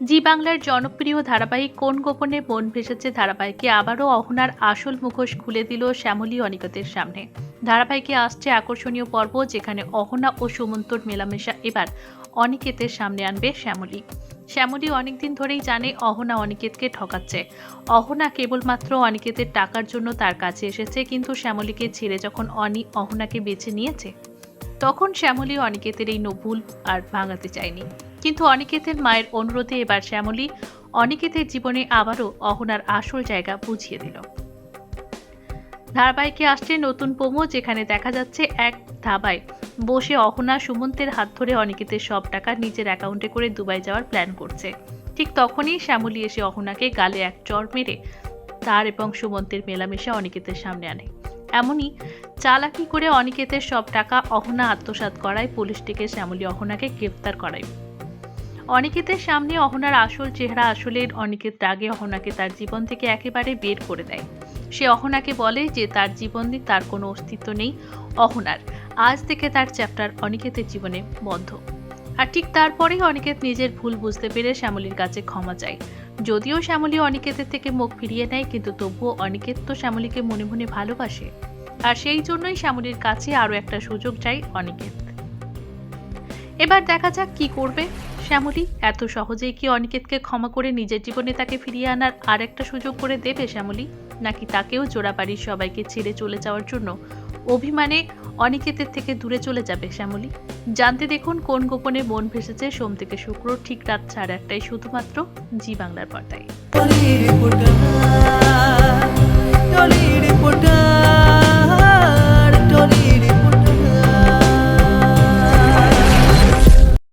জি বাংলার জনপ্রিয় ধারাবাহিক কোন গোপনে মন ভেসেছে ধারাবাহিকে আবারও অহনার আসল মুখোশ খুলে দিল শ্যামলী অনিকতের সামনে। ধারাবাহিকে আসছে আকর্ষণীয় পর্ব যেখানে অহনা ও সুমন্তর মেলামেশা এবার অনিকেতের সামনে আনবে শ্যামলী। শ্যামলী অনেকদিন ধরেই জানে অহনা অনিকেতকে ঠকাচ্ছে। অহনা কেবলমাত্র অনিকেতের টাকার জন্য তার কাছে এসেছে, কিন্তু শ্যামলীকে ছেড়ে যখন অনি অহনাকে বেছে নিয়েছে, তখন শ্যামলী অনিকেতের এই ভুল আর ভাঙাতে চায়নি। কিন্তু অনিকেতের মায়ের অনুরোধে এবার শ্যামলী অনিকেতের জীবনে আবারও অহনার আসল জায়গা বুঝিয়ে দিল। ধারাবাহিকে আসছে নতুন পোমো যেখানে দেখা যাচ্ছে এক ধাবায় বসে অহনা সুমন্তের হাত ধরে অনিকেতের সব টাকা নিজের অ্যাকাউন্টে করে দুবাই যাওয়ার প্ল্যান করছে। ঠিক তখনই শ্যামলী এসে অহনাকে গালে এক চর মেরে তার এবং সুমন্তের মেলামেশা অনিকেতের সামনে আনে। এমনই চালাকি করে অনিকেতের সব টাকা অহনা আত্মসাৎ করায় পুলিশ ডেকে শ্যামলী অহনাকে গ্রেফতার করায়। অনিকেতের সামনে অহনার আসল চেহারা আসলে অনিকেত রাগে অহনাকে তার জীবন থেকে একেবারে বের করে দেয়। সে অহনাকে বলে যে তার জীবনে তার কোনো অস্তিত্ব নেই, অহনার। আজ থেকে তার চ্যাপ্টার অনিকেতের জীবনে বন্ধ। আর ঠিক তারপরেই অনিকেত নিজের ভুল বুঝতে পেরে শ্যামলীর কাছে ক্ষমা চায়। যদিও শ্যামলী অনিকেতের থেকে মুখ ফিরিয়ে নেয়, কিন্তু তবুও অনিকেত তো শ্যামলীকে মনে মনে ভালোবাসে। আর সেই জন্যই শ্যামলীর কাছে আরও একটা সুযোগ চাই অনিকেত। এবার দেখা যাক কি করবে। শ্যামলী, এত সহজেই কি অনিকেতকে ক্ষমা করে নিজের জীবনে তাকে ফিরিয়ে আনার আর একটা সুযোগ করে দেবে শ্যামলী? নাকি তাকেও জোড়াবাড়ির সবাইকে ছেড়ে চলে যাওয়ার জন্য অভিমানে অনিকেতের থেকে দূরে চলে যাবে শ্যামলী? জানতে দেখুন কোন গোপনে মন ভেসেছে সোম থেকে শুক্র ঠিক রাত সাড়ে আটটায় শুধুমাত্র জি বাংলার পর্দায়।